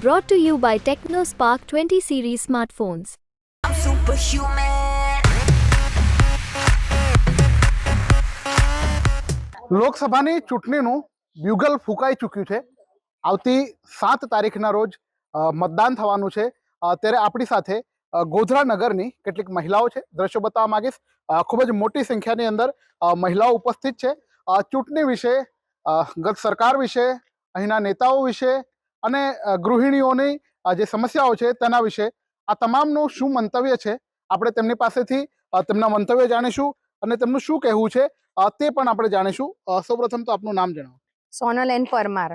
Brought to you by TechnoSpark 20 series smartphones. I'm superhuman. લોકસભાની ચૂંટણીનું bugle ફૂંકાઈ ચૂક્યું છે. આવતી સાત તારીખના રોજ મતદાન થવાનું છે. ત્યારે આપણી સાથે ગોધરા નગરની કેટલીક મહિલાઓ છે. દ્રશ્યો બતાવવા માંગીશ. ખૂબ જ મોટી સંખ્યાની અંદર મહિલાઓ ઉપસ્થિત છે. ચૂંટણી વિશે ગત સરકાર વિશે અહીંના નેતાઓ વિશે અને ગૃહિણીઓની જે સમસ્યાઓ છે તેના વિશે આ તમામનું શું મંતવ્ય છે આપણે તેમની પાસેથી તેમના મંતવ્ય જાણીશું અને તેમનું શું કહેવું છે તે પણ આપણે જાણીશું. સૌપ્રથમ તો આપનું નામ જણાવો. સોનલ એન પરમાર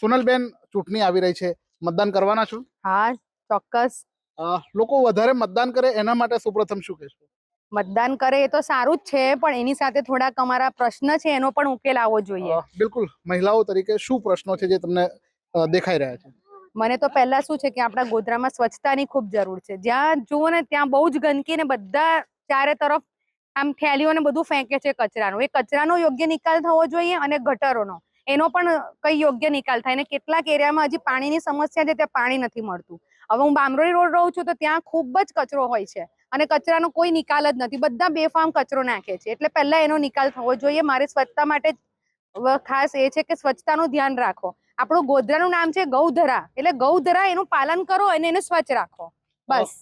સોનલબેન ચૂંટણી આવી રહી છે. મતદાન કરવાના છો? હા ચોક્કસ. લોકો વધારે મતદાન કરે એના માટે સૌપ્રથમ શું કહેશો? મતદાન કરે એ તો સારું જ છે પણ એની સાથે થોડાક અમારા પ્રશ્ન છે એનો પણ ઉકેલ આવવો જોઈએ. બિલકુલ. મહિલાઓ તરીકે શું પ્રશ્નો છે જે તમને દેખાઈ રહ્યા છે. મને તો પહેલા શું છે કે આપણા ગોધરામાં સ્વચ્છતાની ખૂબ જરૂર છે. જ્યાં જુઓ ને, ત્યાં બહુ જ ગંદકી ને બધા ચારે તરફ આમ થેલીઓ ને બધું ફેંકે છે કચરાનો. એ કચરાનો યોગ્ય નિકાલ થવો જોઈએ અને ગટરોનો. એનો પણ કઈ યોગ્ય નિકાલ થાય ને કેટલાક એરિયામાં હજી પાણીની સમસ્યા છે, ત્યાં પાણી નથી મળતું. હવે હું બામરોઈ રોડ રહું છું, તો ત્યાં ખૂબ જ કચરો હોય છે અને કચરાનો કોઈ નિકાલ જ નથી. બધા બેફામ કચરો નાખે છે. એટલે પહેલા એનો નિકાલ થવો જોઈએ. મારે સ્વચ્છતા માટે ખાસ એ છે કે સ્વચ્છતાનું ધ્યાન રાખો. આપણું ગોધરાનું નામ છે ગૌધરા. એટલે ગૌધરા એનું પાલન કરો અને એને સ્વચ્છ રાખો. બસ.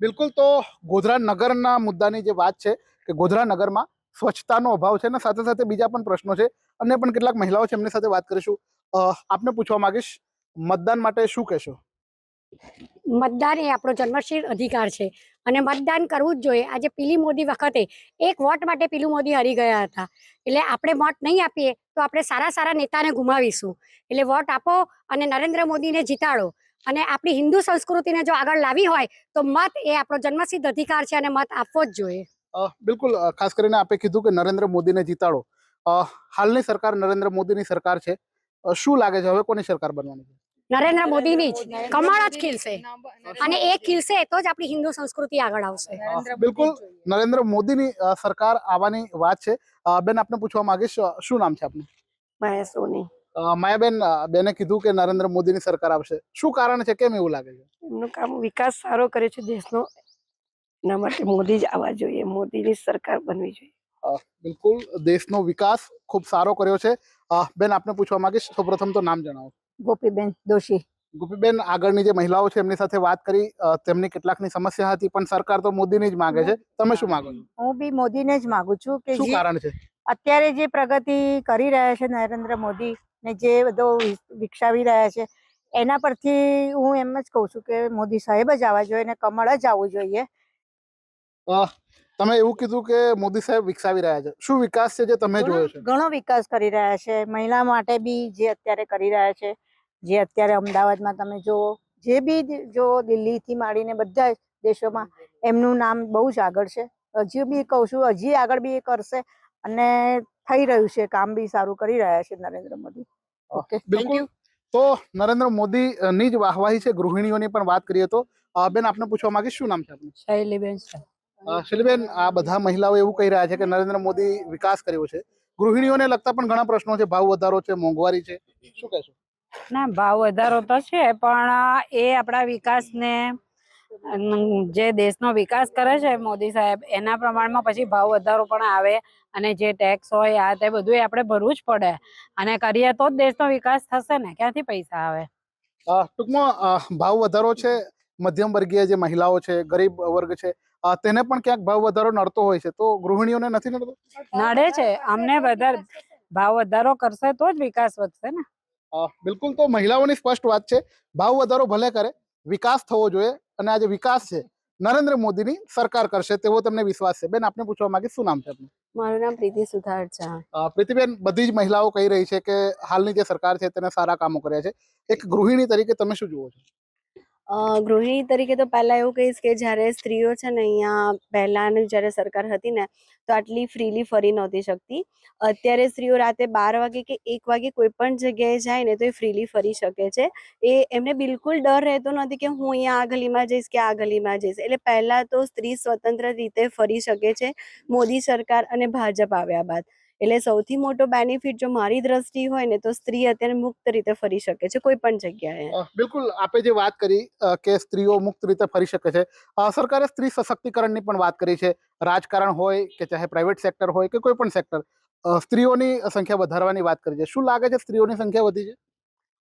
બિલકુલ તો ગોધરા નગરના મુદ્દાની જે વાત છે કે ગોધરા નગરમાં સ્વચ્છતાનો અભાવ છે અને સાથે સાથે બીજા પણ પ્રશ્નો છે અન્ય પણ કેટલાક મહિલાઓ છે એમની સાથે વાત કરીશું. આપને પૂછવા માંગીશ, મતદાન માટે શું કહેશો? મતદાન એ આપણો જન્મશીલ અધિકાર છે. અને મતદાન કરવું જ જોઈએ. આજે પીલી મોદી વખતે એક વોટ માટે પીલું મોદી હારી ગયા હતા. એટલે આપણે વોટ નહીં આપીએ તો આપણે સારા સારા નેતાને ગુમાવીશું. એટલે વોટ આપો અને નરેન્દ્ર મોદીને જીતાડો. અને આપણી હિન્દુ સંસ્કૃતિને જો આગળ લાવી હોય તો મત એ આપણો જન્મસિદ્ધ અધિકાર છે અને મત આપવો જ જોઈએ. બિલકુલ. ખાસ કરીને આપે કીધું કે નરેન્દ્ર મોદીને જીતાડો. હાલની સરકાર નરેન્દ્ર મોદીની સરકાર છે. શું લાગે છે? હવે કોની સરકાર બનવાની છે? નરેન્દ્ર મોદીની જ. કમળ જ ખીલશે. અને એ ખીલશે તો જ આપણી હિન્દુ સંસ્કૃતિ આગળ આવશે. બિલકુલ નરેન્દ્ર મોદીની સરકાર આવવાની વાત છે. બેન આપને પૂછવા માંગીશ શું નામ છે આપનું? માયા સોની. માયાબેન બેને કીધું કે નરેન્દ્ર મોદીની સરકાર આવશે. શું કારણ છે? કેમ એવું લાગે છે? એમનું કામ વિકાસ સારો કરે છે. દેશનો એના માટે મોદી જ આવવા જોઈએ. મોદીની સરકાર બનવી જોઈએ. બિલકુલ. દેશનો વિકાસ ખૂબ સારો કર્યો છે. બેન આપને પૂછવા માંગીશ. સૌપ્રથમ તો નામ જણાવો. ગોપીબેન દોશી. ગોપીબેન આગળની જે મહિલાઓ છે એમની સાથે વાત કરી. તેમની કેટલાકની સમસ્યા હતી પણ સરકાર તો મોદીને જ માંગે છે. તમે શું માંગો છો? હું બી મોદીને જ માગું છું કે શું કારણ છે? અત્યારે જે પ્રગતિ કરી રહ્યા છે નરેન્દ્ર મોદી ને જે બધો વિકસાવી રહ્યા છે એના પરથી હું એમ જ કહું છું કે મોદી સાહેબ જ આવવા જોઈએ ને કમળ જ આવવું જોઈએ. તમે એવું કીધું કે મોદી સાહેબ વિકસાવી રહ્યા છે. શું વિકાસ છે જે તમે જોયો છે? ઘણો વિકાસ કરી રહ્યા છે. મહિલા માટે બી જે અત્યારે કરી રહ્યા છે જે અત્યારે અમદાવાદમાં તમે જુઓ જે બી જો દિલ્હીથી માંડીને બધા જ દેશોમાં એમનું નામ બહુ જ આગળ છે. હજી બી કહું છું હજી આગળ બી એ કરશે અને થઈ રહ્યું છે. કામ બી સારું કરી રહ્યા છે નરેન્દ્ર મોદી. ઓકે થેન્ક બિલકુલ. યુ તો નરેન્દ્ર મોદી ની જ વાહવાહી છે ગૃહિણીઓની પણ વાત કરીએ તો. બેન આપને પૂછવા માંગીશ શું નામ છે આપનું? શૈલીબેન અ, શૈલીબેન આ બધા મહિલાઓ એવું કહી રહ્યા છે કે નરેન્દ્ર મોદી વિકાસ કર્યો છે. ગૃહિણીઓને લગતા પણ ઘણા પ્રશ્નો છે. ભાવ વધારો છે મોંઘવારી છે. શું કહેશો? ના ભાવ વધારો તો છે પણ એ આપણા વિકાસને જે દેશનો વિકાસ કરે છે મોદી સાહેબ એના પ્રમાણમાં પછી ભાવ વધારો પણ આવે અને જે ટેક્સ હોય આ તે બધું આપણે ભરવું જ પડે. અને કરીએ તો જ દેશનો વિકાસ થશે ને ક્યાંથી પૈસા આવે? ટૂંકમાં ભાવ વધારો છે. મધ્યમ વર્ગીય જે મહિલાઓ છે ગરીબ વર્ગ છે તેને પણ ક્યાંક ભાવ વધારો નડતો હોય છે. તો ગૃહિણીઓને નથી નડતો? નડે છે. અમને વધારે ભાવ વધારો કરશે તો જ વિકાસ વધશે ને. બિલકુલ તો મહિલાઓની સ્પષ્ટ વાત છે. ભાવ વધારો ભલે કરે વિકાસ થવો જોઈએ અને આ જે વિકાસ છે નરેન્દ્ર મોદીની સરકાર કરશે તેવો તમને વિશ્વાસ છે. બેન આપને પૂછવા માંગીશ શું નામ છે આપનું? મારું નામ પ્રીતિ સુથાર છે. પ્રીતિબેન બધી જ મહિલાઓ કહી રહી છે કે હાલની જે સરકાર છે તેને સારા કામો કર્યા છે. એક ગૃહિણી તરીકે તમે શું જુઓ છો? ગૃહિણી તરીકે તો પહેલાં એવું કહીશ કે જ્યારે સ્ત્રીઓ છે ને અહીંયા પહેલાંની જ્યારે સરકાર હતી ને, તો આટલી ફ્રીલી ફરી નહોતી શકતી. અત્યારે સ્ત્રીઓ રાતે બાર વાગે કે એક વાગે કોઈ પણ જગ્યાએ જાય ને તો એ ફ્રીલી ફરી શકે છે. એ એમને બિલકુલ ડર રહેતો નથી કે હું અહીંયા આ ગલીમાં જઈશ કે આ ગલીમાં જઈશ. એટલે પહેલાં તો સ્ત્રી સ્વતંત્ર રીતે ફરી શકે છે મોદી સરકાર અને ભાજપ આવ્યા બાદ. એટલે સૌથી મોટો બેનિફિટ જો મારી દ્રષ્ટિ હોય ને, તો સ્ત્રી અત્યારે મુક્ત રીતે ફરી શકે છે, કોઈ પણ જગ્યાએ. બિલકુલ, આપે જે વાત કરી કે સ્ત્રીઓ મુક્ત રીતે ફરી શકે છે સરકારે સ્ત્રી સશક્તિકરણની પણ વાત કરી છે, રાજકારણ હોય કે ચાહે પ્રાઇવેટ સેક્ટર હોય કે કોઈ પણ સેક્ટર સ્ત્રીઓની સંખ્યા વધારવાની વાત કરી છે. શું લાગે છે સ્ત્રીઓની સંખ્યા વધી છે?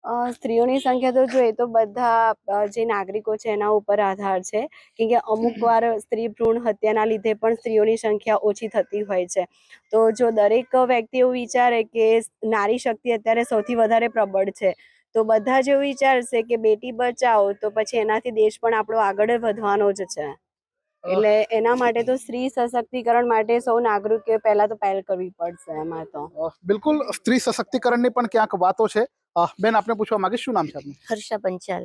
સ્ત્રીઓની સંખ્યા તો જોઈએ તો બધા જે નાગરિકો છે એના ઉપર આધાર છે. કેમ કે અમુક વાર સ્ત્રી ભ્રૂણ હત્યાના લીધે પણ સ્ત્રીઓની સંખ્યા ઓછી થતી હોય છે. તો જો દરેક વ્યક્તિ એવું વિચારે કે નારી શક્તિ અત્યારે સૌથી વધારે પ્રબળ છે તો બધા જ એવું વિચારશે કે બેટી બચાવો તો પછી એનાથી દેશ પણ આપણો આગળ વધવાનો જ છે. એટલે એના માટે તો સ્ત્રી સશક્તિકરણ માટે સૌ નાગરિકે પહેલા તો પહેલ કરવી પડશે એમાં તો. બિલકુલ સ્ત્રી સશક્તિકરણની પણ ક્યાંક વાતો છે. બેન આપને પૂછવા માંગીશ શું નામ છે આપનું? હર્ષા પંચાલ.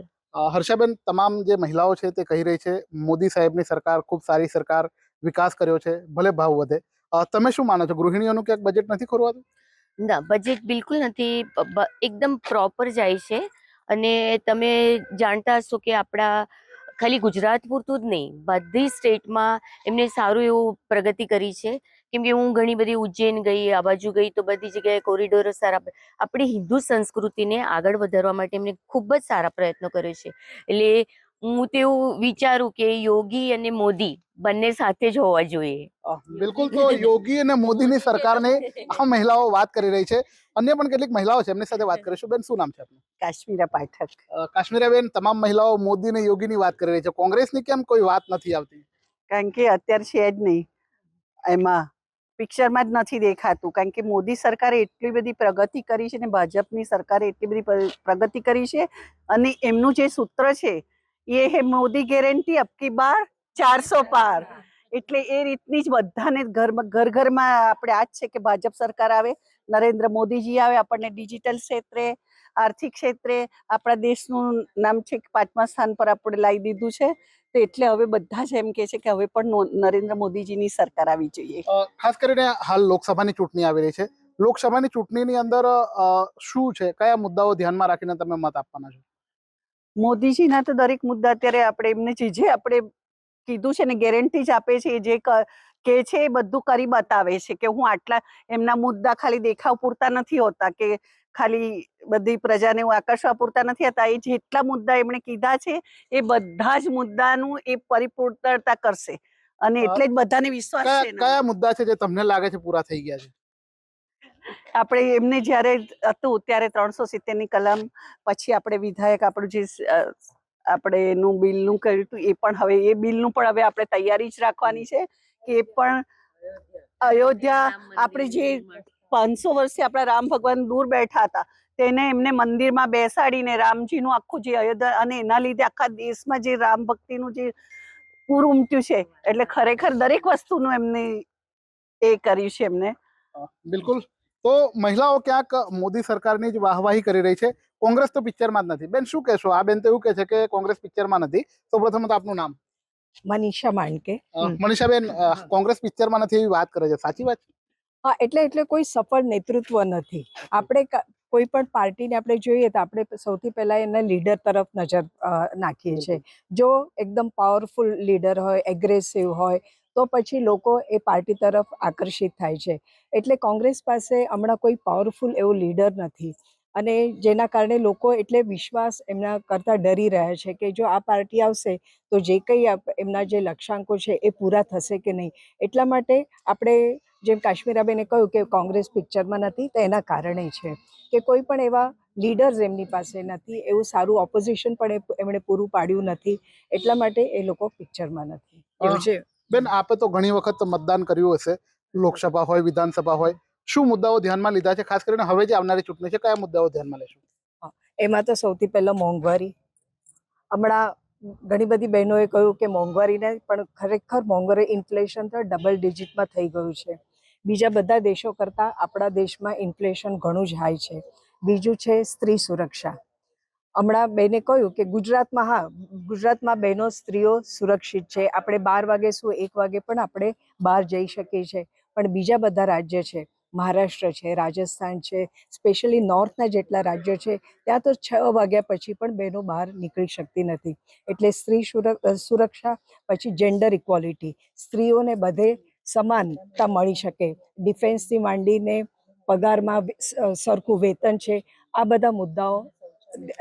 હર્ષાબેન તમામ જે મહિલાઓ છે તે કહી રહી છે મોદી સાહેબની સરકાર ખૂબ સારી સરકાર વિકાસ કર્યો છે ભલે ભાવ વધે. તમે શું માનો છો ગૃહિણીઓનું ક્યાંક બજેટ નથી ખોરવાતું? ના બજેટ બિલકુલ નથી એકદમ પ્રોપર જાય છે. અને તમે જાણતા હશો કે આપણા ખાલી ગુજરાત પૂરતું જ નહીં બધી સ્ટેટમાં એમને સારું એવું પ્રગતિ કરી છે. કેમ કે હું ઘણી બધી ઉજ્જૈન ગઈ આ બાજુ ગઈ તો બધી જગ્યાએ કોરિડોરો સારા આપણી હિન્દુ સંસ્કૃતિને આગળ વધારવા માટે એમને ખૂબ જ સારા પ્રયત્નો કરે છે. એટલે હું તેવું વિચારું કે યોગી અને મોદી બંને સાથે જ હોવા જોઈએ. બિલકુલ તો યોગી અને મોદીની સરકારને આ મહિલાઓ વાત કરી રહી છે. અન્ય પણ કેટલીક મહિલાઓ છે એમની સાથે વાત કરીશું. બેન શું નામ છે આપનું? કાશ્મીરા પાઠક. કાશ્મીરા બેન તમામ મહિલાઓ મોદી અને યોગીની વાત કરી રહી છે. કોંગ્રેસની કેમ કોઈ વાત નથી આવતી? કારણ કે અત્યારે છે જ નહીં. એમાં પિક્ચરમાં જ નથી દેખાતું, કારણ કે મોદી સરકારે એટલી બધી પ્રગતિ કરી છે ને ભાજપની સરકારે એટલી બધી પ્રગતિ કરી છે અને એમનું જે સૂત્ર છે, એ હે મોદી ગેરંટી અબકી બાર ચારસો પાર. એટલે એ રીતની જ બધાને ઘરમાં ઘર ઘરમાં આપણે આ જ છે કે ભાજપ સરકાર આવે, નરેન્દ્ર મોદીજી આવે, આપણને ડિજિટલ ક્ષેત્રે, આર્થિક ક્ષેત્રે, આપણા દેશનું નામ છે પાંચમા સ્થાન પર આપણે લાવી દીધું છે. તો એટલે હવે બધા જ એમ કે છે કે હવે પણ નરેન્દ્ર મોદીજીની સરકાર આવી જોઈએ. ખાસ કરીને હાલ લોકસભાની ચૂંટણી આવી રહી છે. લોકસભાની ચૂંટણીની અંદર શું છે? કયા મુદ્દાઓ ધ્યાનમાં રાખીને તમે મત આપવાના છો? મોદીજીના તો દરેક મુદ્દા અત્યારે આપણે એમને જે જે આપણે કીધું છે ને ગેરંટી જ આપે છે જે કે છે એ બધું કરી બતાવે છે કે હું આટલા એમના મુદ્દા ખાલી દેખાવ પૂરતા નથી હોતા કે ખાલી બધી પ્રજાને હું આકર્ષવા પૂરતા નથી હતા. એ જેટલા મુદ્દા એમણે કીધા છે એ બધા જ મુદ્દાનું એ પરિપૂર્ણતા કરશે. અને એટલે જ બધાને વિશ્વાસ છે કયા મુદ્દા છે જે તમને લાગે છે પૂરા થઈ ગયા છે? આપણે એમને જ્યારે હતું ત્યારે ત્રણસો સિત્તેરની કલમ પછી આપણે વિધાયક આપણું જે આપણે એનું બિલનું કર્યું હતું એ પણ હવે એ બિલનું પણ હવે આપણે તૈયારી જ રાખવાની છે કે એ પણ અયોધ્યા આપણે જે પાંચસો વર્ષથી આપણા રામ ભગવાન દૂર બેઠા હતા. તેને એમને મંદિરમાં બેસાડીને રામજીનું આખું જે અયોધ્યા અને એના લીધે આખા દેશમાં જે રામ ભક્તિનું જે પૂર ઉમટ્યું છે એટલે ખરેખર દરેક વસ્તુનું એમને એ કર્યું છે એમને. બિલકુલ. તો મહિલાઓ ક્યાંક મોદી સરકારની જ વાહવાહી કરી રહી છે. કોંગ્રેસ તો પિક્ચરમાં જ નથી. બેન શું કહેશો? આ બેન તો એવું કહે છે કે કોંગ્રેસ પિક્ચરમાં નથી. તો પ્રથમ તો આપનું નામ. મનીષા માંડકે. મનીષાબેન કોંગ્રેસ પિક્ચરમાં નથી એવી વાત કરે છે. સાચી વાત છે? હા એટલે એટલે કોઈ સફળ નેતૃત્વ નથી. આપણે કોઈ પણ પાર્ટીને આપણે જોઈએ તો આપણે સૌથી પહેલાં એના લીડર તરફ નજર નાખીએ છીએ. જો એકદમ પાવરફુલ લીડર હોય એગ્રેસિવ હોય તો પછી લોકો એ પાર્ટી તરફ આકર્ષિત થાય છે. એટલે કોંગ્રેસ પાસે હમણાં કોઈ પાવરફુલ એવો લીડર નથી. અને જેના કારણે લોકો એટલે વિશ્વાસ એમના કરતાં ડરી રહ્યા છે કે જો આ પાર્ટી આવશે તો જે કંઈ એમના જે લક્ષ્યાંકો છે એ પૂરા થશે કે નહીં. એટલા માટે આપણે જેમ કાશ્મીરાબેને કહ્યું કે કોંગ્રેસ પિક્ચરમાં નથી તો એના કારણે છે કે કોઈ પણ એવા લીડર્સ એમની પાસે નથી એવું સારું ઓપોઝિશન પણ એમણે પૂરું પાડ્યું નથી એટલા માટે એ લોકો પિક્ચરમાં નથી. એવું છે. બેન આપે તો ઘણી વખત મતદાન કર્યું હશે લોકસભા હોય વિધાનસભા હોય શું મુદ્દાઓ ધ્યાનમાં લીધા છે? ખાસ કરીને હવે જે આવનારી ચૂંટણી છે કયા મુદ્દાઓ ધ્યાનમાં લેશું? એમાં તો સૌથી પહેલાં મોંઘવારી. હમણાં ઘણી બધી બહેનોએ કહ્યું કે મોંઘવારીને પણ ખરેખર મોંઘવારી ઇન્ફ્લેશન તો ડબલ ડિજિટમાં થઈ ગયું છે. બીજા બધા દેશો કરતાં આપણા દેશમાં ઇન્ફ્લેશન ઘણું જ હાઈ છે. બીજું છે સ્ત્રી સુરક્ષા. હમણાં બેને કહ્યું કે ગુજરાતમાં હા, ગુજરાતમાં બહેનો સ્ત્રીઓ સુરક્ષિત છે. આપણે બાર વાગે શું, એક વાગે પણ આપણે બહાર જઈ શકીએ છીએ. પણ બીજા બધા રાજ્ય છે, મહારાષ્ટ્ર છે, રાજસ્થાન છે સ્પેશિયલી નોર્થના જેટલા રાજ્યો છે, ત્યાં તો છ વાગ્યા પછી પણ બહેનો બહાર નીકળી શકતી નથી. એટલે સ્ત્રી સુર- સુરક્ષા, પછી જેન્ડર ઇક્વોલિટી સ્ત્રીઓને બધે સમાનતા મળી શકે. ડિફેન્સથી માંડીને પગારમાં સરખું વેતન છે, આ બધા મુદ્દાઓ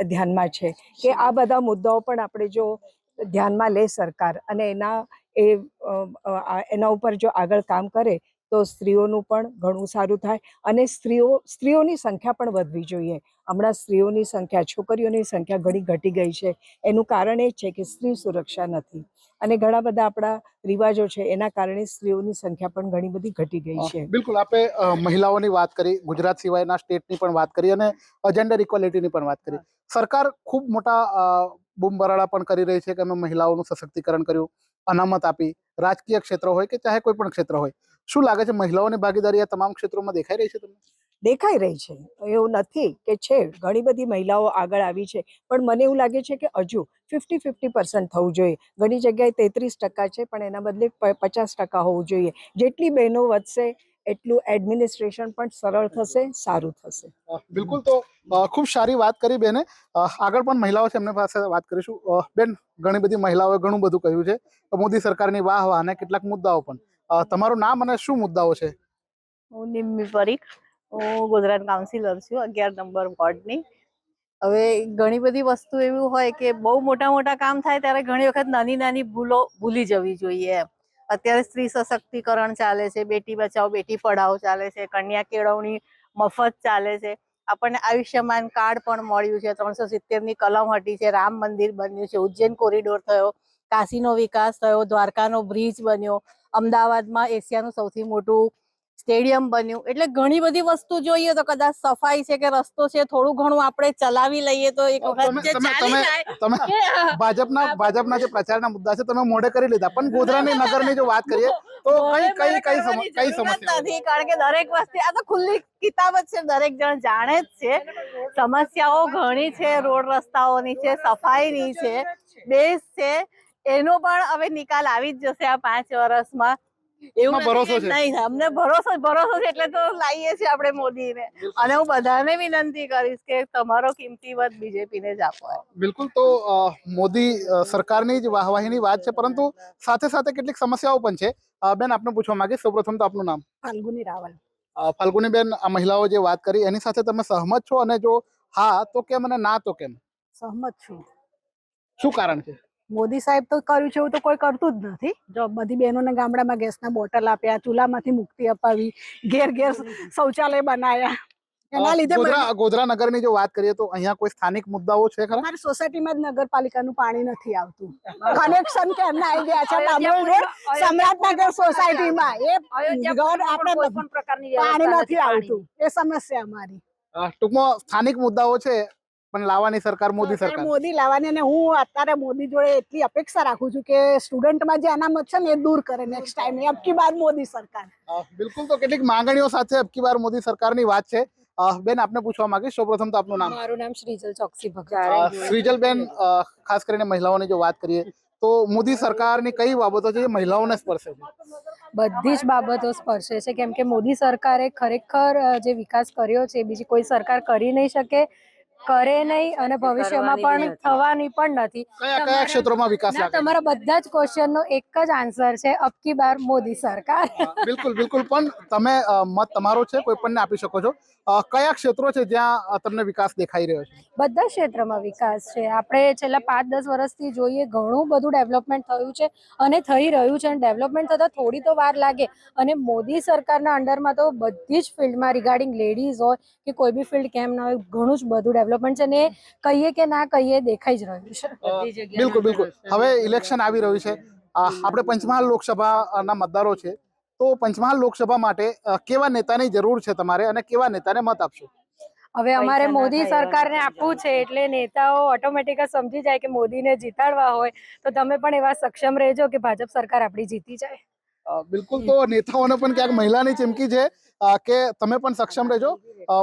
ધ્યાનમાં છે કે આ બધા મુદ્દાઓ પણ આપણે જો ધ્યાનમાં લે સરકાર અને એના એ એના ઉપર જો આગળ કામ કરે તો સ્ત્રીઓનું પણ ઘણું સારું થાય અને સ્ત્રીઓ, સ્ત્રીઓની સંખ્યા પણ વધવી જોઈએ. હમણાં સ્ત્રીઓની સંખ્યા, છોકરીઓની સંખ્યા ઘણી ઘટી ગઈ છે. એનું કારણ એ છે કે સ્ત્રી સુરક્ષા નથી. અને ઘણા બધા આપણા રિવાજો છે એના કારણે સ્ત્રીઓની સંખ્યા પણ ઘણી બધી ઘટી ગઈ છે. બિલકુલ. આપે મહિલાઓની વાત કરી ગુજરાત સિવાયના સ્ટેટની પણ વાત કરી અને જેન્ડર ઇક્વાલિટીની પણ વાત કરી. સરકાર ખૂબ મોટા બૂમબરાડા પણ કરી રહી છે કે અમે મહિલાઓનું સશક્તિકરણ કર્યું અનામત આપી. રાજકીય ક્ષેત્ર હોય કે ચાહે કોઈ પણ ક્ષેત્ર હોય. શું લાગે છે મહિલાઓની ભાગીદારી આ તમામ ક્ષેત્રોમાં દેખાઈ રહી છે તમને? દેખાઈ રહી છે. એવું નથી કે છે ઘણી બધી મહિલાઓ આગળ આવી છે પણ મને એવું લાગે છે કે હજુ ફિફ્ટી ફિફ્ટી પર્સન્ટ થવું જોઈએ. ઘણી જગ્યાએ તેત્રીસ ટકા છે પણ એના બદલે પચાસ ટકા હોવું જોઈએ. જેટલી બહેનો વધશે એટલું એડમિનિસ્ટ્રેશન પણ સરળ થશે સારું થશે. બિલકુલ તો ખૂબ સારી વાત કરી બેને. આગળ પણ મહિલાઓ છે એમને પાસે વાત કરીશું. બેન ઘણી બધી મહિલાઓએ ઘણું બધું કહ્યું છે. તો મોદી સરકારની વાહ વાહ અને કેટલાક મુદ્દાઓ પણ. તમારું નામ અને શું મુદ્દાઓ છે? હું નિમ્મી પરીખ. હું ગુજરાત કાઉન્સિલર છું, અગિયાર નંબર વોર્ડની. હવે ઘણી બધી વસ્તુ એવું હોય કે બહુ મોટા મોટા કામ થાય ત્યારે ઘણી વખત નાની નાની ભૂલો ભૂલી જવી જોઈએ એમ. અત્યારે સ્ત્રી સશક્તિકરણ ચાલે છે, બેટી બચાવો, બેટી પઢાઓ ચાલે છે, કન્યા કેળવણી મફત ચાલે છે. આપણને આયુષ્યમાન કાર્ડ પણ મળ્યું છે, ત્રણસો સિત્તેરની કલમ હટી છે રામ મંદિર બન્યું છે, ઉજ્જૈન કોરિડોર થયો, કાશીનો વિકાસ થયો, દ્વારકાનો બ્રિજ બન્યો અમદાવાદમાં એશિયાનું સૌથી મોટું સ્ટેડિયમ બન્યું. એટલે ઘણી બધી વસ્તુ જોઈએ તો કદાચ સફાઈ છે કે રસ્તો છે થોડું ઘણું આપણે ચલાવી લઈએ તો એક વખત ભાજપના ભાજપના જે પ્રચારના મુદ્દા છે તમે મોઢે કરી લીધા. પણ ગોધરાની નગરની જો વાત કરીએ તો કઈ કઈ કઈ કઈ સમસ્યા નથી કારણ કે દરેક વસ્તુ આ તો ખુલ્લી કિતાબ જ છે દરેક જણ જાણે જ છે. સમસ્યાઓ ઘણી છે રોડ રસ્તાઓની છે સફાઈની છે બેસ છે. એનો પણ હવે નિકાલ આવી જ જશે આ પાંચ વર્ષમાં. એવું ભરોસો છે. નહીં અમને ભરોસો ભરોસો છે એટલે તો લાવીએ છીએ આપણે મોદીને. અને હું બધાને વિનંતી કરીશ કે તમારો કિંમતી મત બીજેપીને જ આપો. બિલકુલ તો મોદી સરકારની જ વાહવાહીની વાત છે પરંતુ સાથે સાથે કેટલીક સમસ્યાઓ પણ છે. બેન આપને પૂછવા માંગીશ. સૌપ્રથમ તો આપનું નામ. ફાલ્ગુની રાવલ. ફાલ્ગુની બેન આ મહિલાઓ જે વાત કરી એની સાથે તમે સહમત છો? અને જો હા તો કેમ? અને ના તો કેમ? સહમત છું. શું કારણ છે? મોદી સાહેબ તો કર્યું છે એવું તો કોઈ કરતું જ નથી. જો બધી બહેનોને ગામડામાં ગેસના બોટલ આપ્યા ચૂલામાંથી મુક્તિ અપાવી ઘેર ઘેર શૌચાલય બનાવ્યા એના લીધે ગોધરા નગર નગરની જો વાત કરીએ તો અહીંયા કોઈ સ્થાનિક મુદ્દાઓ છે ખરા? અમારી સોસાયટીમાં જ નગરપાલિકાનું પાણી નથી આવતું. કનેક્શન કેમના આવી ગયા છે? બામણ રોડ સમ્રાટનગર સોસાયટીમાં. એ ઘર આપણે પાણી નથી આવતું. એ સમસ્યા અમારી. ટૂંકમાં સ્થાનિક મુદ્દાઓ છે. પણ લાવવાની સરકાર મોદી સરકાર મોદી લાવવાની અને હું અત્યારે મોદી જોડે એટલી અપેક્ષા રાખું છું કે સ્ટુડન્ટમાં જે અનામત છે ને એ દૂર કરે નેક્સ્ટ ટાઈમ અબકી બાદ મોદી સરકાર. બિલકુલ તો કેટલીક માંગણીઓ સાથે અબકી બાર મોદી સરકારની વાત છે. બેન આપને પૂછવા માંગીશ. સૌપ્રથમ તો આપનું નામ. મારું નામ શ્રીજલ ચોકસી ભગત. શ્રીજલબેન અ, ખાસ કરીને મહિલાઓની જો વાત કરીએ તો મોદી સરકારની કઈ બાબતો છે જે મહિલાઓને સ્પર્શે છે? બધી જ બાબતો સ્પર્શે છે. કેમ કે મોદી સરકારે ખરેખર જે વિકાસ કર્યો છે એ બીજી કોઈ સરકાર કરી નહીં શકે. કરે નહીં અને ભવિષ્યમાં પણ થવાની પણ નથી. કયા કયા ક્ષેત્રોમાં વિકાસ લાગે? તમારા બધા જ ક્વેશ્ચનનો એક જ આન્સર છે અબકી બાર મોદી સરકાર. બિલકુલ બિલકુલ. પણ તમે મત તમારો છે કોઈ પણને આપી શકો છો. કયા ક્ષેત્રો છે જ્યાં તમને વિકાસ દેખાઈ રહ્યો છે? બધા ક્ષેત્રમાં વિકાસ છે. આપણે છેલ્લા પાંચ દસ વર્ષથી જોઈએ ઘણું બધું ડેવલપમેન્ટ થયું છે અને થઈ રહ્યું છે. અને ડેવલપમેન્ટ થતાં થોડી તો વાર લાગે. અને મોદી સરકારના અંડરમાં તો બધી જ ફિલ્ડમાં રિગાર્ડિંગ લેડીઝ હોય કે કોઈ બી ફિલ્ડ કેમ ના હોય ઘણું જ બધું ડેવલપમેન્ટ છે ને કહીએ કે ના કહીએ દેખાઈ જ રહ્યું છે. બિલકુલ બિલકુલ. હવે ઇલેક્શન આવી રહ્યું છે. આપણે પંચમહાલ લોકસભાના મતદારો છે. તો પંચમહાલ લોકસભા માટે કેવા નેતાની જરૂર છે તમારે અને કેવા નેતાને મત આપશો? હવે અમારે મોદી સરકારને આપવું છે એટલે નેતાઓ ઓટોમેટિક જ સમજી જાય કે મોદીને જીતાડવા હોય તો તમે પણ એવા સક્ષમ રહેજો કે ભાજપ સરકાર આપણી જીતી જાય. બિલકુલ. તો નેતાઓને પણ ક્યાંક મહિલાની ચીમકી છે કે તમે પણ સક્ષમ રહેજો.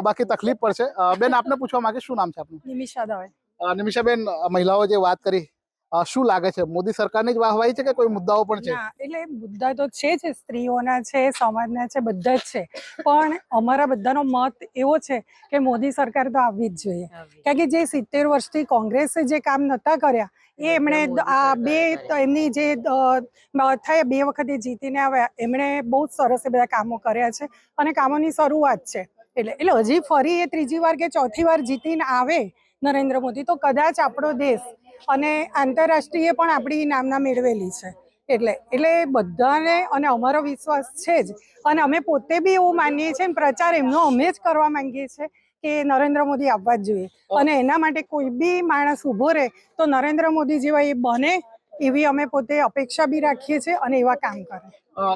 બાકી તકલીફ પડશે. બેન આપને પૂછવા માંગે શું નામ છે આપનું? નિમિષા દવે. નિમિષાબેન મહિલાઓ જે વાત કરી શું લાગે છે? મોદી સરકારની જ વાહવાહી છે કે કોઈ મુદ્દાઓ પણ છે? એટલે મુદ્દા તો છે જ. સ્ત્રીઓના છે સમાજના છે બધા જ છે. પણ અમારા બધાનો મત એવો છે કે મોદી સરકાર તો આવવી જ જોઈએ. કારણ કે જે સિત્તેર વર્ષથી કોંગ્રેસે જે કામ નતા કર્યા એ એમણે આ બે એમની જે થયા બે વખતે જીતીને આવ્યા એમણે બહુ જ સરસ એ બધા કામો કર્યા છે અને કામોની શરૂઆત છે. એટલે એટલે હજી ફરી એ ત્રીજી વાર કે ચોથી વાર જીતીને આવે નરેન્દ્ર મોદી તો કદાચ આપણો દેશ અને આંતરરાષ્ટ્રીય પણ આપણી નામના મેળવેલી છે. એટલે એટલે બધાને અને અમારો વિશ્વાસ છે જ. અને અમે પોતે બી એવું માનીએ છીએ પ્રચાર એમનો અમે જ કરવા માંગીએ છીએ કે નરેન્દ્ર મોદી આવવા જ જોઈએ. અને એના માટે કોઈ બી માણસ ઊભો રહે તો નરેન્દ્ર મોદી જેવા એ બને એવી અમે પોતે અપેક્ષા બી રાખીએ છીએ અને એવા કામ કરે.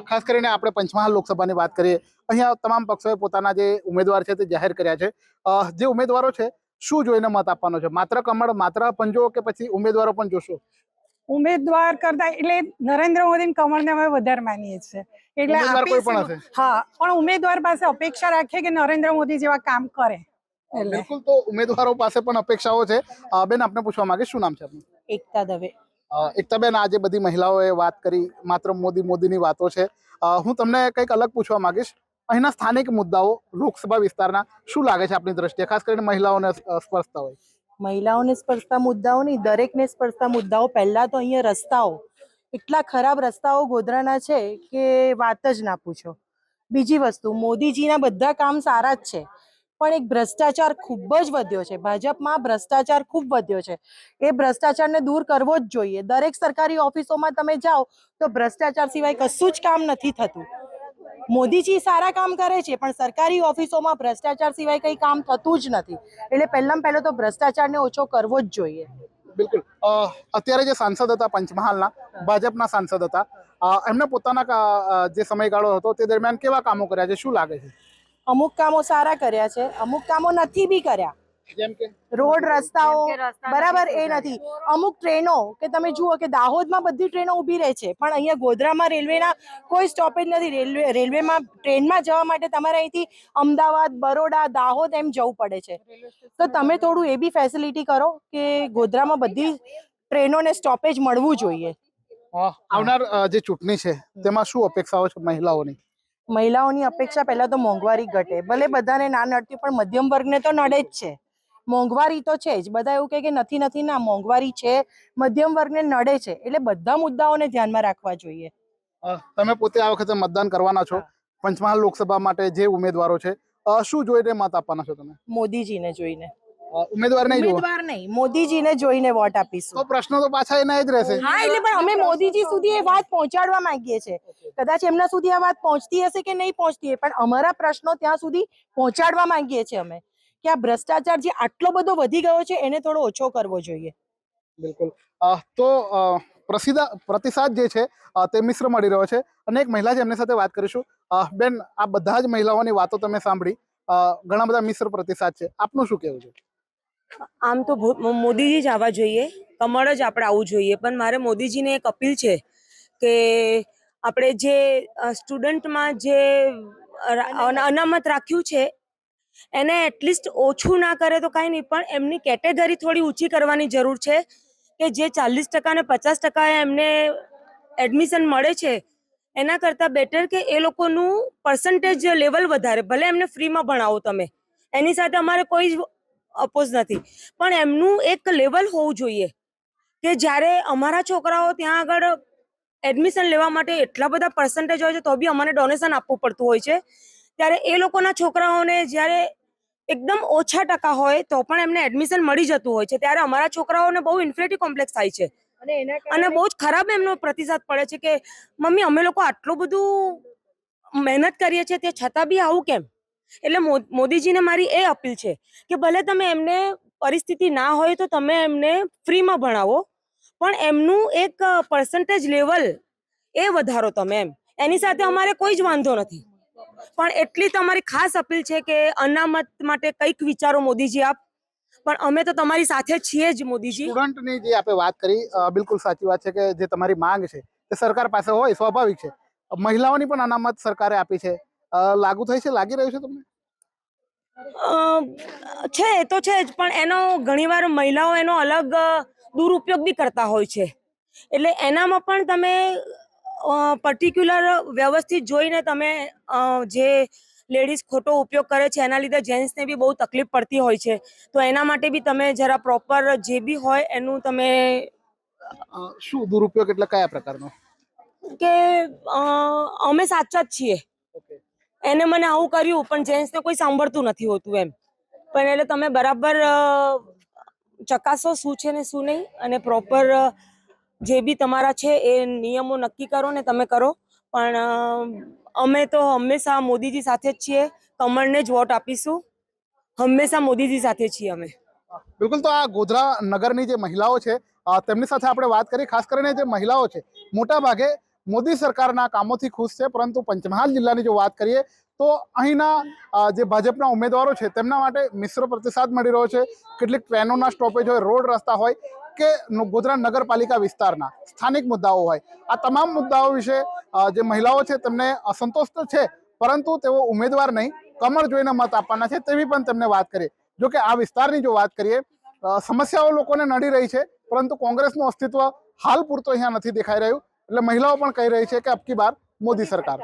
ખાસ કરીને આપણે પંચમહાલ લોકસભાની વાત કરીએ. અહીંયા તમામ પક્ષોએ પોતાના જે ઉમેદવાર છે તે જાહેર કર્યા છે. જે ઉમેદવારો છે શું જોઈને મત આપવાનો છે? માત્ર કમળ માત્ર પંજો કે પછી ઉમેદવારો પણ જોશો? ઉમેદવાર કરતા એટલે નરેન્દ્ર મોદી કમળને અમે વધારે માનીએ છીએ. એટલે. હા પણ ઉમેદવાર પાસે અપેક્ષા રાખીએ કે નરેન્દ્ર મોદી જેવા કામ કરે. એટલે બિલકુલ તો ઉમેદવારો પાસે પણ અપેક્ષાઓ છે. બેન આપને પૂછવા માંગે શું નામ છે આપનું? એકતા દવે. એકતા બેન આજે બધી મહિલાઓએ વાત કરી માત્ર મોદી મોદીની વાતો છે. હું તમને કંઈક અલગ પૂછવા માંગીશ. અહીંના સ્થાનિક મુદ્દાઓ લોકસભા વિસ્તારના શું લાગે છે આપની દ્રષ્ટિએ? ખાસ કરીને મહિલાઓને સ્પર્શતા હોય. મહિલાઓને સ્પર્શતા મુદ્દાઓ નહીં દરેકને સ્પર્શતા મુદ્દાઓ. પહેલા તો અહીંયા રસ્તાઓ. એટલા ખરાબ રસ્તાઓ ગોધરાના છે કે વાત જ ના પૂછો. બીજી વસ્તુ, મોદીજીના બધા કામ સારા જ છે. પણ એક ભ્રષ્ટાચાર ખૂબ જ વધ્યો છે. ભાજપમાં ભ્રષ્ટાચાર ખૂબ વધ્યો છે. એ ભ્રષ્ટાચારને દૂર કરવો જ જોઈએ. દરેક સરકારી ઓફિસોમાં તમે જાઓ તો ભ્રષ્ટાચાર સિવાય કશું જ કામ નથી થતું. મોદીજી સારા કામ કરે છે પણ સરકારી ઓફિસોમાં ભ્રષ્ટાચાર સિવાય કંઈ કામ થતું જ નથી. એટલે પહેલામાં પહેલો તો ભ્રષ્ટાચારને ઓછો કરવો જ જોઈએ. બિલકુલ. અત્યારે જે સાંસદ હતા પંચમહાલના ભાજપના સાંસદ હતા એમને પોતાના જે સમયગાળો હતો તે દરમિયાન કેવા કામો કર્યા છે? શું લાગે છે? અમુક કામો સારા કર્યા છે અમુક કામો નથી બી કર્યા. રોડ રસ્તાઓ બરાબર એ નથી. અમુક ટ્રેનો કે તમે જુઓ કે દાહોદમાં બધી ટ્રેનો ઊભી રહે છે પણ અહીંયા ગોધરામાં રેલવેના કોઈ સ્ટોપેજ નથી. રેલવે રેલવેમાં ટ્રેનમાં જવા માટે તમારે અહીંથી અમદાવાદ બરોડા દાહોદ એમ જવું પડે છે. તો તમે થોડું એ બી ફેસિલિટી કરો કે ગોધરામાં બધી ટ્રેનોને સ્ટોપેજ મળવું જોઈએ. આવનાર જે ચૂંટણી છે તેમાં શું અપેક્ષાઓ છે મહિલાઓની? મહિલાઓની અપેક્ષા પહેલા તો મોંઘવારી ઘટે. ભલે બધાને ના નડતી પણ મધ્યમ વર્ગને તો નડે જ છે. મોંઘવારી તો છે જ. બધા એવું કહે કે નથી નથી ના મોંઘવારી છે. મધ્યમ વર્ગને નડે છે. એટલે બધા મુદ્દાઓને ધ્યાનમાં રાખવા જોઈએ. તમે પોતે આ વખતે મતદાન કરવાના છો. પંચમહાલ લોકસભા માટે જે ઉમેદવારો છે શું જોઈને મત આપવાના છો તમે? મોદીજીને જોઈને. ઉમેદવાર નહીં ઉમેદવાર નહીં. મોદીજીને જોઈને વોટ તો આપીશું પ્રશ્નો તો પાછા એના જ રહેશે. હા એટલે પણ અમે મોદીજી સુધી એ વાત પહોંચાડવા માંગીએ છીએ. કદાચ એમના સુધી આ વાત પહોંચતી હશે કે નહીં પહોંચતી પણ અમારા પ્રશ્નો ત્યાં સુધી પહોંચાડવા માંગીએ છીએ અમે. કે આ ભ્રષ્ટાચાર જે આટલો બધો વધી ગયો છે એને થોડો ઓછો કરવો જોઈએ. બિલકુલ. તો પ્રસિદ્ધ પ્રતિસાદ જે છે તે મિશ્ર મળી રહ્યો છે. અને એક મહિલા છે એમની સાથે વાત કરીશું. બેન આ બધા જ મહિલાઓની વાતો તમે સાંભળી. અ, ઘણા બધા મિશ્ર પ્રતિસાદ છે. આપનું શું કહેવું છે? આમ તો ભો- મોદીજી જ આવવા જોઈએ. કમળ જ આપણે આવવું જોઈએ. પણ મારે મોદીજીને એક અપીલ છે કે આપણે જે સ્ટુડન્ટમાં જે અનામત રાખ્યું છે એને એટલીસ્ટ ઓછું ના કરે તો કાંઈ નહીં, પણ એમની કેટેગરી થોડી ઊંચી કરવાની જરૂર છે કે જે ચાલીસ ટકા ને પચાસ ટકા એમને એડમિશન મળે છે, એના કરતાં બેટર કે એ લોકોનું પર્સન્ટેજ લેવલ વધારે, ભલે એમને ફ્રીમાં ભણાવો તમે. એની સાથે અમારે કોઈ જ અપોઝ નથી. પણ એમનું એક લેવલ હોવું જોઈએ કે જ્યારે અમારા છોકરાઓ ત્યાં આગળ એડમિશન લેવા માટે એટલા બધા પર્સન્ટેજ હોય છે, તો બી અમને ડોનેશન આપવું પડતું હોય છે. ત્યારે એ લોકોના છોકરાઓને જ્યારે એકદમ ઓછા ટકા હોય તો પણ એમને એડમિશન મળી જતું હોય છે. ત્યારે અમારા છોકરાઓને બહુ ઇન્ફિનિટી કોમ્પ્લેક્સ થાય છે. અને એના અને બહુ જ ખરાબ એમનો પ્રતિસાદ પડે છે કે મમ્મી અમે લોકો આટલું બધું મહેનત કરીએ છીએ તે છતાં બી આવું કેમ? એટલે મોદીજીને મારી એ અપીલ છે કે ભલે તમે એમને પરિસ્થિતિ ના હોય તો તમે એમને ફ્રીમાં ભણાવો. પણ એમનું એક પર્સન્ટેજ લેવલ એ વધારો તમે એમ. એની સાથે અમારે કોઈ જ વાંધો નથી. પણ એટલી તમારી ખાસ અપીલ છે કે અનામત માટે કંઈક વિચારો મોદીજી આપ. પણ અમે તો તમારી સાથે છીએ જ મોદીજી. સ્ટુડન્ટની જે આપણે વાત કરી બિલકુલ સાચી વાત છે કે જે તમારી માંગ છે તે સરકાર પાસે હોય સ્વાભાવિક છે. મહિલાઓની પણ અનામત સરકારે આપી છે. લાગુ થઈ છે લાગી રહ્યું છે તમને? છે તો છે જ પણ એનો ઘણીવાર મહિલાઓ એનો અલગ દુરુપયોગ બી કરતા હોય છે. એટલે એનામાં પણ તમે પર્ટિક્યુલર વ્યવસ્થિત જોઈને તમે જે લેડીઝ ખોટો ઉપયોગ કરે છે એના લીધે જેન્ટ્સને બી બહુ તકલીફ પડતી હોય છે. તો એના માટે બી તમે જરા પ્રોપર જે બી હોય એનું તમે શું દુરુપયોગ એટલે કયા પ્રકારનો? કે અમે સાચા જ છીએ. એને મને આવું કર્યું પણ જેન્ટ્સને કોઈ સાંભળતું નથી હોતું એમ. પણ એટલે તમે બરાબર ચકાસો શું છે ને શું નહીં અને પ્રોપર જે બી તમારા છે એ નિયમો નક્કી કરો ને તમે કરો. પણ, અમે તો હંમેશા મોદીજી સાથે જ છીએ. કમળને જ વોટ આપીશું. હંમેશા મોદીજી સાથે છીએ અમે. બિલકુલ, તો આ ગોધરા નગરની જે મહિલાઓ છે તેમની સાથે આપણે વાત કરી. ખાસ કરીને જે મહિલાઓ છે મોટા ભાગે મોદી સરકારના કામોથી ખુશ છે, પરંતુ પંચમહાલ જિલ્લાની જો વાત કરીએ, તો અહીંના જે ભાજપના ઉમેદવારો છે, તેમના માટે મિશ્ર પ્રતિસાદ મળી રહ્યો છે. કેટલીક ટ્રેનોના સ્ટોપેજ હોય, રોડ રસ્તા હોય કે ગોધરા નગરપાલિકા વિસ્તારના સ્થાનિક મુદ્દાઓ હોય. આ તમામ મુદ્દાઓ વિશે જે મહિલાઓ છે તેમને અસંતોષ તો છે, પરંતુ તેઓ ઉમેદવાર નહીં, કમર જોઈને મત આપવાના છે તેવી પણ તેમને વાત કરી. જો કે આ વિસ્તારની જો વાત કરીએ સમસ્યાઓ લોકોને નડી રહી છે, પરંતુ કોંગ્રેસનું અસ્તિત્વ હાલ પૂરતો અહીંયા નથી દેખાઈ રહ્યું. એટલે મહિલાઓ પણ કહી રહી છે કે અબકી બાર મોદી સરકાર.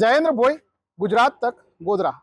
જયેન્દ્ર ભોઈ ગુજરાત તક, ગોધરા.